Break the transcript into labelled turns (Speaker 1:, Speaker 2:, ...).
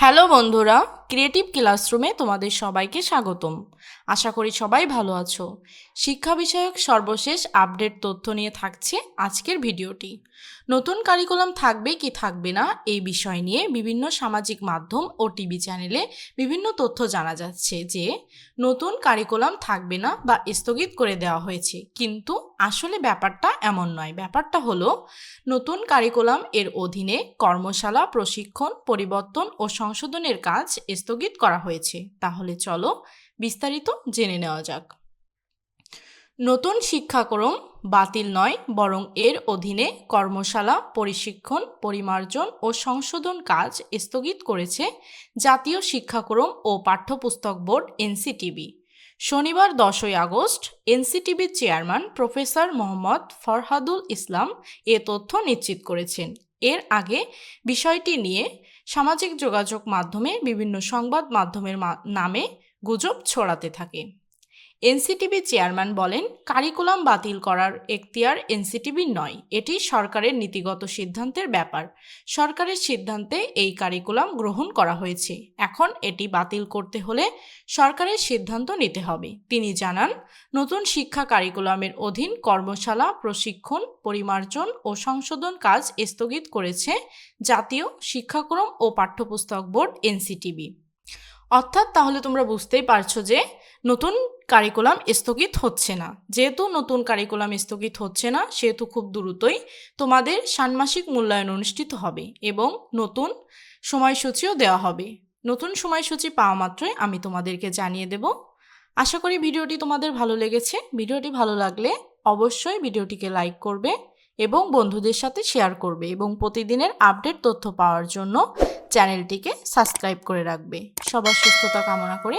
Speaker 1: Hello বন্ধুরা, creative ক্লাসরুমে তোমাদের সবাইকে স্বাগতম। আশা করি সবাই ভালো আছো। শিক্ষা বিষয়ক সর্বশেষ আপডেট তথ্য নিয়ে থাকছে আজকের ভিডিওটি। নতুন কারিকুলাম থাকবে কি থাকবে না এই বিষয় নিয়ে বিভিন্ন সামাজিক মাধ্যম ও টিভি চ্যানেলে বিভিন্ন তথ্য জানা যাচ্ছে যে, নতুন কারিকুলাম থাকবে না বা স্থগিত করে দেওয়া হয়েছে। কিন্তু আসলে ব্যাপারটা এমন নয়। ব্যাপারটা হলো, নতুন কারিকুলাম এর অধীনে কর্মশালা, প্রশিক্ষণ, পরিবর্তন ও সংশোধনের কাজ স্থগিত করা হয়েছে। তাহলে চলো বিস্তারিত জেনে নেওয়া যাক। নতুন শিক্ষাক্রম বাতিল নয়, বরং এর অধীনে কর্মশালা, পরিশিক্ষণ, পরিমার্জন ও সংশোধন কাজ স্থগিত করেছে জাতীয় শিক্ষাক্রম ও পাঠ্যপুস্তক বোর্ড এনসিটিবি। শনিবার দশই আগস্ট এনসিটিভির চেয়ারম্যান প্রফেসর মোহাম্মদ ফরহাদুল ইসলাম এ তথ্য নিশ্চিত করেছেন। এর আগে বিষয়টি নিয়ে সামাজিক যোগাযোগ মাধ্যমে বিভিন্ন সংবাদ মাধ্যমের নামে গুজব ছড়াতে থাকে। এনসিটিভি চেয়ারম্যান বলেন, কারিকুলাম বাতিল করার এখতিয়ার এনসিটিভির নয়। এটি সরকারের নীতিগত সিদ্ধান্তের ব্যাপার। সরকারের সিদ্ধান্তে এই কারিকুলাম গ্রহণ করা হয়েছে। এখন এটি বাতিল করতে হলে সরকারের সিদ্ধান্ত নিতে হবে। তিনি জানান, নতুন শিক্ষা কারিকুলামের অধীন কর্মশালা, প্রশিক্ষণ, পরিমার্জন ও সংশোধন কাজ স্থগিত করেছে জাতীয় শিক্ষাক্রম ও পাঠ্যপুস্তক বোর্ড এনসিটিবি অর্থাৎ তাহলে তোমরা বুঝতেই পারছ যে নতুন কারিকুলাম স্থগিত হচ্ছে না। যেহেতু নতুন কারিকুলাম স্থগিত হচ্ছে না, সেহেতু খুব দ্রুতই তোমাদের ষান্মাসিক মূল্যায়ন অনুষ্ঠিত হবে এবং নতুন সময়সূচিও দেওয়া হবে। নতুন সময়সূচি পাওয়া মাত্রই আমি তোমাদেরকে জানিয়ে দেব। আশা করি ভিডিওটি তোমাদের ভালো লেগেছে। ভিডিওটি ভালো লাগলে অবশ্যই ভিডিওটিকে লাইক করবে এবং বন্ধুদের সাথে শেয়ার করবে এবং প্রতিদিনের আপডেট তথ্য পাওয়ার জন্য চ্যানেলটিকে সাবস্ক্রাইব করে রাখবে। সবার সুস্থতা কামনা করে